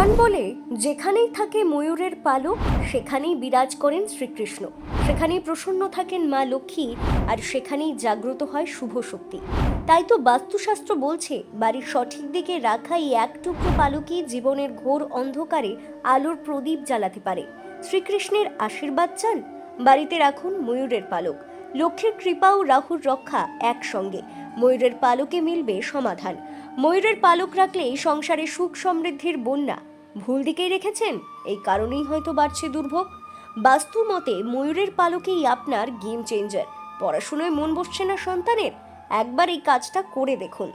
পুরাণ বলে যেখানেই থাকে ময়ূরের পালক, সেখানেই বিরাজ করেন শ্রীকৃষ্ণ। সেখানেই প্রসন্ন থাকেন মা লক্ষ্মী আর সেখানেই জাগ্রত হয় শুভ শক্তি। তাই তো বাস্তুশাস্ত্র বলছে, বাড়ির সঠিক দিকে রাখা এই এক টুকরো পালকই জীবনের ঘোর অন্ধকারে আলোর প্রদীপ জ্বালাতে পারে। শ্রীকৃষ্ণের আশীর্বাদ চান? বাড়িতে রাখুন ময়ূরের পালক। লক্ষ্মীর কৃপা ও রাহুর রক্ষা একসঙ্গে। ময়ূরের পালকে মিলবে সমাধান। ময়ূরের পালক রাখলেই সংসারে সুখ সমৃদ্ধির বন্যা ভুল দিকেই রেখেছেন, এই কারণেই হয়তো বাড়ছে দুর্ভোগ। বাস্তু মতে, ময়ূরের পালকেই আপনার গেম চেঞ্জার। পড়াশোনায় মন বসছে না সন্তানের, একবার এই কাজটা করে দেখুন।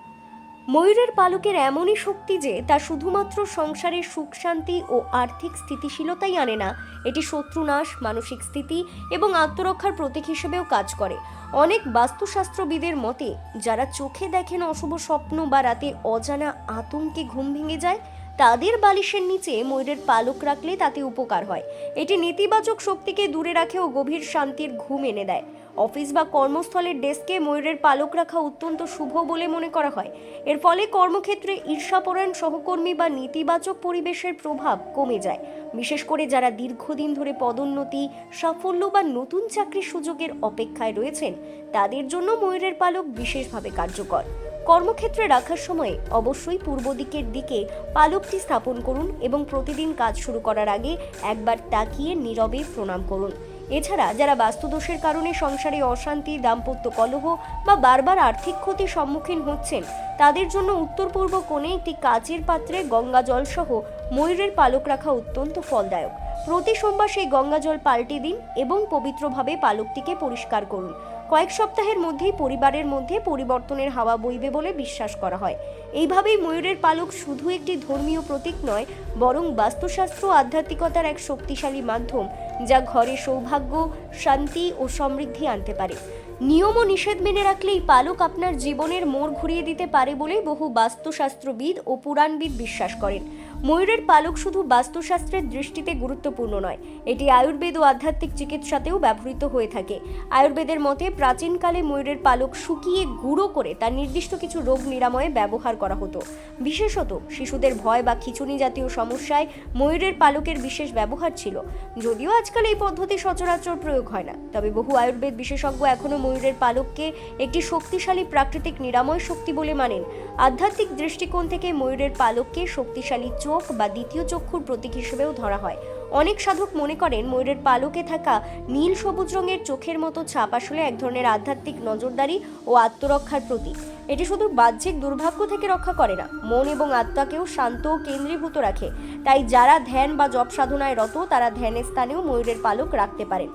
ময়ূরের পালকের এমনই শক্তি যে, তা শুধুমাত্র সংসারের সুখ, শান্তি ও আর্থিক স্থিতিশীলতাই আনে না, এটি শত্রুনাশ, মানসিক স্থিতি এবং আত্মরক্ষার প্রতীক হিসেবেও কাজ করে। অনেক বাস্তুশাস্ত্রবিদের মতে, যারা চোখে দেখেন অশুভ স্বপ্ন বা রাতে অজানা আতঙ্কে ঘুম ভেঙে যায় তাদের বালিশের নিচে ময়ূরের পালক রাখলে তাতে উপকার হয়। এটি নেতিবাচক শক্তিকে দূরে রাখে ও গভীর শান্তির ঘুম এনে দেয়। অফিস বা কর্মস্থলের ডেস্কে ময়ূরের পালক রাখা অত্যন্ত শুভ বলে মনে করা হয়। এর ফলে কর্মক্ষেত্রে ঈর্ষাপরায়ণ সহকর্মী বা নেতিবাচক পরিবেশের প্রভাব কমে যায়। বিশেষ করে যারা দীর্ঘদিন ধরে পদোন্নতি, সাফল্য বা নতুন চাকরির সুযোগের অপেক্ষায় রয়েছেন, তাদের জন্য ময়ূরের পালক বিশেষভাবে কার্যকর। কর্মক্ষেত্রে রাখার সময় অবশ্যই পূর্ব দিকের দিকে পালকটি স্থাপন করুন এবং প্রতিদিন কাজ শুরু করার আগে একবার তাকিয়ে নীরবে প্রণাম করুন। এছাড়া যারা বাস্তুদোষের কারণে সংসারে অশান্তি, দাম্পত্য কলহ বা বারবার আর্থিক ক্ষতির সম্মুখীন হচ্ছেন, তাদের জন্য উত্তর পূর্ব কোণে একটি কাচের পাত্রে গঙ্গা জলসহ ময়ূরের পালক রাখা অত্যন্ত ফলদায়ক। প্রতি সোমবার সেই গঙ্গা জল পাল্টে দিন এবং পবিত্রভাবে পালকটিকে পরিষ্কার করুন। কয়েক সপ্তাহের মধ্যেই পরিবারের মধ্যে পরিবর্তনের হাওয়া বইবে বলে বিশ্বাস করা হয়। এইভাবেই ময়ূরের পালক শুধু একটি ধর্মীয় প্রতীক নয়, বরং বাস্তুশাস্ত্র আধ্যাত্মিকতার এক শক্তিশালী মাধ্যম, যা ঘরে সৌভাগ্য, শান্তি ও সমৃদ্ধি আনতে পারে। নিয়ম ও নিষেধ মেনে রাখলে এই পালক আপনার জীবনের মোড় ঘুরিয়ে দিতে পারে বলেই বহু বাস্তুশাস্ত্রবিদ ও পুরাণবিদ বিশ্বাস করেন। ময়ূরের পালক শুধু বাস্তুশাস্ত্রের দৃষ্টিতে গুরুত্বপূর্ণ নয়, এটি আয়ুর্বেদ ও আধ্যাত্মিক চিকিৎসাতেও ব্যবহৃত হয়ে থাকে। আয়ুর্বেদের মতে, প্রাচীনকালে ময়ূরের পালক শুকিয়ে গুঁড়ো করে তার নির্দিষ্ট কিছু রোগ নিরাময়ে ব্যবহার করা হতো। বিশেষত শিশুদের ভয় বা খিচুনি জাতীয় সমস্যায় ময়ূরের পালকের বিশেষ ব্যবহার ছিল। যদিও আজকাল এই পদ্ধতি সচরাচর প্রয়োগ হয় না, তবে বহু আয়ুর্বেদ বিশেষজ্ঞ এখনও ময়ূরের পালককে একটি শক্তিশালী প্রাকৃতিক নিরাময় শক্তি বলে মানেন। আধ্যাত্মিক দৃষ্টিকোণ থেকে ময়ূরের পালককে শক্তিশালী চোখ বা দ্বিতীয় চক্ষুর প্রতীক হিসেবেও ধরা হয়। অনেক সাধক মনে করেন, ময়ূরের পালকে থাকা নীল সবুজ রঙের চোখের মতো ছাপ আসলে এক ধরনের আধ্যাত্মিক নজরদারি ও আত্মরক্ষার প্রতীক। এটি শুধু বাহ্যিক দুর্ভাগ্য থেকে রক্ষা করে না, মন এবং আত্মাকেও শান্ত ও কেন্দ্রীভূত রাখে। তাই যারা ধ্যান বা জপ সাধনায় রত, তারা ধ্যানের স্থানেও ময়ূরের পালক রাখতে পারেন।